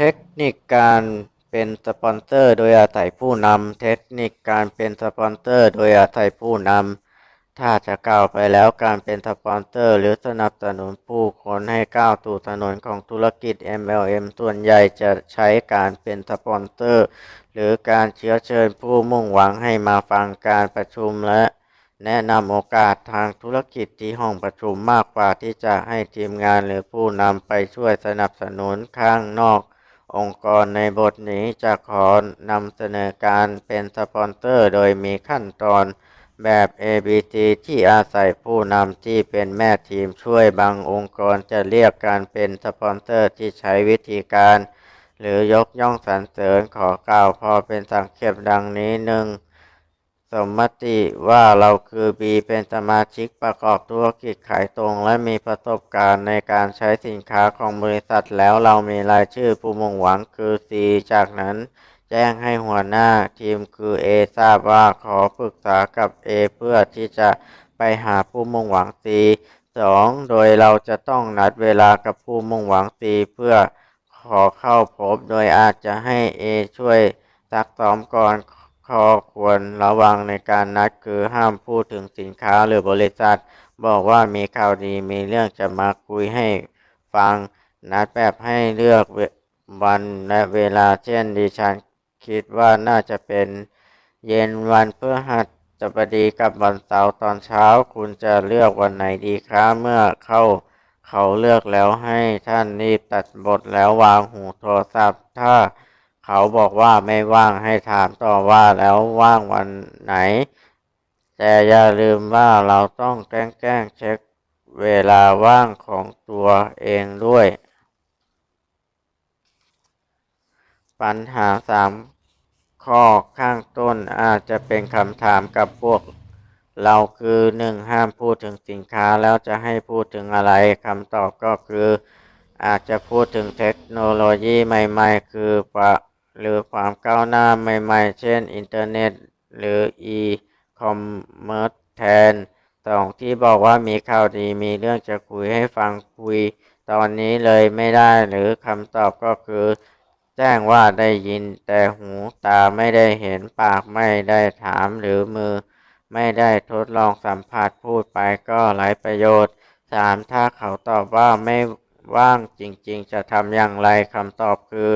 เทคนิคการเป็นสปอนเซอร์โดยอาศัยผู้นำเทคนิคการเป็นสปอนเซอร์โดยอาศัยผู้นำถ้าจะกล่าวไปแล้วการเป็นสปอนเซอร์ หรือสนับสนุนผู้คนให้ก้าวสู่ถนนของธุรกิจ MLM ส่วนใหญ่จะใช้การเป็นสปอนเซอร์ หรือการเชื้อเชิญผู้มุ่งหวังให้มาฟังการประชุมและแนะนำโอกาสทางธุรกิจที่ห้องประชุมมากกว่าที่จะให้ทีมงานหรือผู้นำไปช่วยสนับสนุนข้างนอก องค์กรในบทนี้จะขอนำเสนอการเป็นสปอนเซอร์โดยมีขั้นตอนแบบ ABT ที่อาศัยผู้นำที่เป็นแม่ทีมช่วยบางองค์กรจะเรียกการเป็นสปอนเซอร์ที่ใช้วิธีการ หรือยกย่องสรรเสริญขอกล่าวพอเป็นสังเขปดังนี้หนึ่ง สมมติว่าเราคือ B เป็นสมาชิกประกอบธุรกิจขายตรง และมีประสบการณ์ในการใช้สินค้าของบริษัทแล้วเรามีรายชื่อผู้มุ่งหวังคือ C จากนั้นแจ้งให้หัวหน้าทีมคือ A ทราบว่าขอปรึกษากับ A เพื่อที่จะไปหาผู้มุ่งหวัง C 2. โดยเราจะต้องนัดเวลากับผู้มุ่งหวัง C เพื่อขอเข้าพบโดยอาจจะให้ A ช่วยซักซ้อมก่อน ข้อควรระวังในการนัดคือห้ามพูดถึงสินค้าหรือบริษัท บอกว่ามีข่าวดีมีเรื่องจะมาคุยให้ฟังนัดแบบให้เลือกวันและเวลาเช่นดิฉันคิดว่าน่าจะเป็นเย็นวันพฤหัสบดีกับวันเสาร์ตอนเช้า คุณจะเลือกวันไหนดีคะเมื่อเข้าเขาเลือกแล้วให้ท่านรีบตัดบทแล้ววางหูโทรศัพท์ถ้า เขาบอกว่าไม่ว่างให้ถามต่อว่าแล้วว่างวันไหน แต่อย่าลืมว่าเราต้องแกล้งแกล้งเช็คเวลาว่างของตัวเองด้วย ปัญหาสามข้อข้างต้นอาจจะเป็นคำถามกับพวก เราคือหนึ่งห้ามพูดถึงสินค้าแล้วจะให้พูดถึงอะไรคำตอบก็คืออาจจะพูดถึงเทคโนโลยีใหม่ ๆ คือประ หรือความก้าวหน้าใหม่ๆ เช่น อินเทอร์เน็ต หรือ e-commerce แทนสองที่บอกว่ามีข่าวดีมีเรื่องจะคุยให้ฟังคุย ตอนนี้เลยไม่ได้หรือคำตอบก็คือ แจ้งว่าได้ยินแต่หูตาไม่ได้เห็นปากไม่ได้ถามหรือมือ ไม่ได้ทดลองสัมผัสพูดไปก็ไร้ประโยชน์สามถ้าเขาตอบว่าไม่ว่างจริงๆ จะทำอย่างไรคำตอบคือ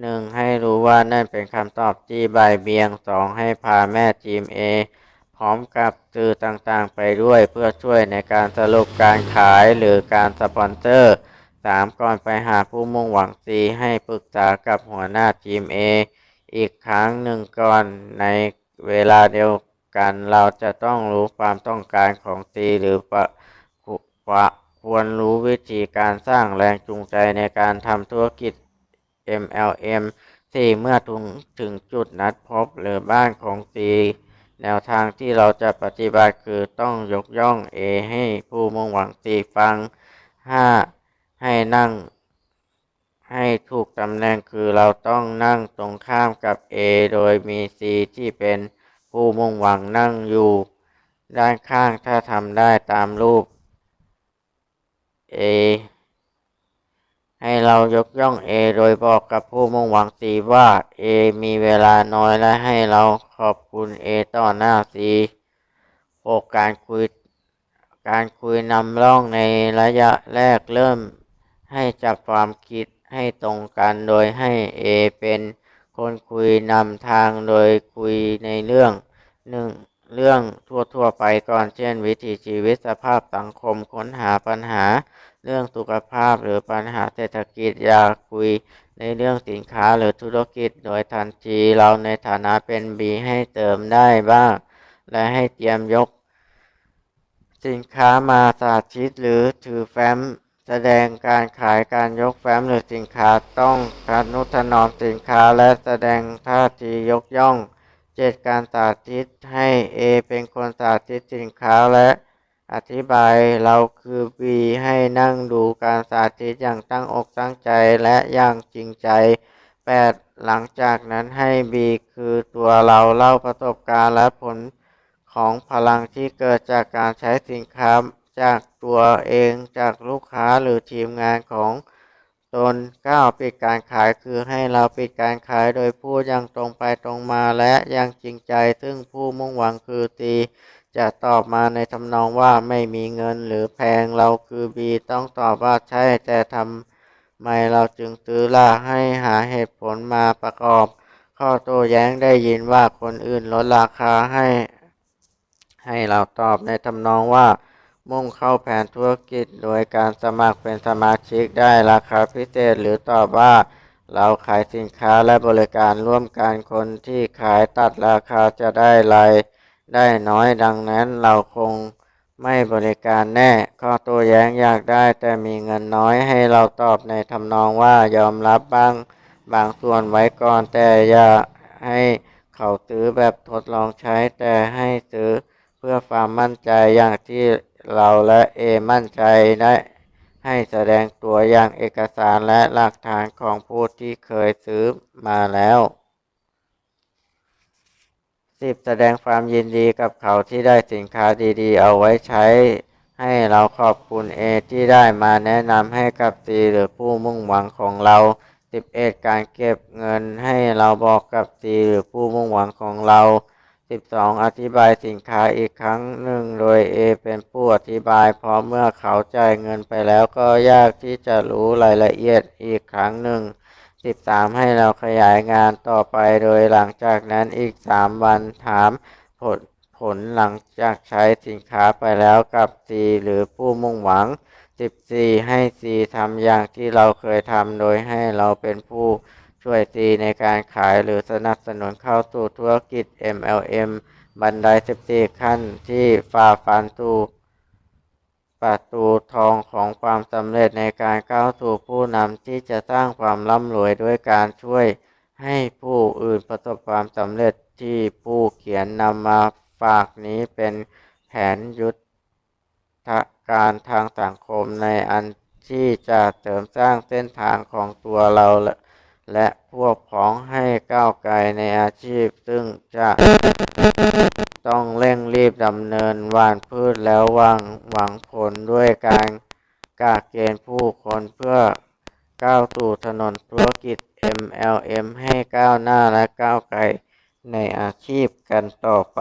หนึ่งให้รู้ว่านั่นเป็นคำตอบที่ใบเบียงสองให้พาแม่ทีม A พร้อมกับสื่อต่างๆไปด้วยเพื่อช่วยในการสรุปการขายหรือการสปอนเซอร์สามก่อนไปหาผู้มุ่งหวัง C ให้ปรึกษากับหัวหน้าทีม A อีกครั้งหนึ่งก่อนในเวลาเดียวกันเราจะต้องรู้ความต้องการของ C หรือปะควรรู้วิธีการสร้างแรงจูงใจในการทำธุรกิจ MLM สี่เมื่อถึงถึงจุดนัดพบหรือบ้านของ C แนวทางที่เราจะปฏิบัติคือต้องยกย่อง A ให้ผู้มุ่งหวัง C ฟัง 5. ให้นั่ง ให้ถูกตำแหน่งคือเราต้องนั่งตรงข้ามกับ A โดยมี C ที่เป็นผู้มุ่งหวังนั่งอยู่ ด้านข้างถ้าทำได้ตามรูป A ให้เรายกย่อง A โดยบอกกับผู้มุ่งหวัง C ว่า A มีเวลาน้อยและให้เราขอบคุณ A ต่อหน้า C 6. การคุยการคุยนำร่องในระยะแรกเริ่มให้จับความคิดให้ตรงกันโดยให้ A เป็นคนคุยนำทางโดยคุยในเรื่องหนึ่ง เรื่องทั่ว ๆ ไปก่อนเช่น วิถีชีวิตสภาพสังคมค้นหาปัญหา เรื่องสุขภาพหรือปัญหาเศรษฐกิจอย่าคุย ในเรื่องสินค้าหรือธุรกิจโดยทันทีเราในฐานะเป็น B ให้เติมได้บ้าง และให้เตรียมยก สินค้ามาสาธิตหรือถือแฟ้มแสดงการขายการยกแฟ้มหรือสินค้าต้องการนุถนอมสินค้าและแสดงท่าทียกย่อง เจ็ดการสาธิตให้ A เป็นคนสาธิตสินค้าและอธิบายเราคือ B ให้นั่งดูการสาธิตอย่างตั้งอกตั้งใจและอย่างจริงใจ 8. หลังจากนั้นให้ B คือตัวเราเล่าประสบการณ์และผลของพลังที่เกิดจากการใช้สินค้าจากตัวเองจากลูกค้าหรือทีมงานของ ตน 9. ปิดการขายคือให้เราปิดการขายโดยพูดอย่างตรงไปตรงมาและย่างจริงใจ ซึ่งผู้มุ่งหวังคือตี จะตอบมาในทำนองว่าไม่มีเงินหรือแพงเราคือบีต้องตอบว่าใช่แต่ทำไมเราจึงซื้อล่ะให้หาเหตุผลมาประกอบ ข้อโต้แย้งได้ยินว่าคนอื่นลดราคาให้ ให้เราตอบในทำนองว่า มุ่งเข้าแผนธุรกิจ โดยการสมัครเป็นสมาชิกได้ราคาพิเศษหรือตอบว่า เราขายสินค้าและบริการร่วมกันคนที่ขายตัดราคาจะได้รายได้น้อยดังนั้นเราคงไม่บริการแน่ ข้อโต้แย้งอยากได้แต่มีเงินน้อยให้เราตอบในทำนองว่ายอมรับบ้าง บางส่วนไว้ก่อนแต่อย่าให้เขาซื้อแบบทดลองใช้แต่ให้ซื้อ พื่อความมั่นใจอย่างที่เราและเอมั่นใจได้ให้แสดงตัวอย่างเอกสารและหลักฐานของผู้ที่เคยซื้อมาแล้ว 10. แสดงความยินดีกับเขาที่ได้สินค้าดีๆ เอาไว้ใช้ ให้เราขอบคุณ A ที่ได้มาแนะนำให้กับ C หรือผู้มุ่งหวังของเรา 11. การเก็บเงินให้เราบอกกับ C หรือผู้มุ่งหวังของเรา 12. อธิบายสินค้าอีกครั้งหนึ่งโดย A เป็นผู้อธิบายเพราะเมื่อเขาจ่ายเงินไปแล้วก็ยากที่จะรู้รายละเอียดอีกครั้งหนึ่ง 13. ให้เราขยายงานต่อไปโดยหลังจากนั้นอีก 3 วันถามผลผลหลังจากใช้สินค้าไปแล้วกับ C หรือผู้มุ่งหวัง 14. ให้ C ทำอย่างที่เราเคยทำโดยให้เราเป็นผู้ ช่วย C ในการขายหรือสนับสนุนเข้าสู่ธุรกิจ MLM บันได 14 ขั้นที่ฝ่าฟันสู่ประตูทองของความสำเร็จในการก้าวสู่ผู้นำที่จะสร้างความร่ำรวยด้วยการช่วยให้ผู้อื่นประสบความสำเร็จที่ผู้เขียนนำมาฝากนี้เป็นแผนยุทธการทางสังคมในอันที่จะเสริมสร้างเส้นทางของตัวเราและ และพวกพ้องให้ก้าวไกลในอาชีพ ซึ่งจะต้องเร่งรีบดำเนินวานพืชแล้ววังหวังผลด้วยการกากเกณฑ์ผู้คนเพื่อก้าวสู่ถนนธุรกิจ MLM ให้ก้าวหน้าและก้าวไกลในอาชีพกันต่อไป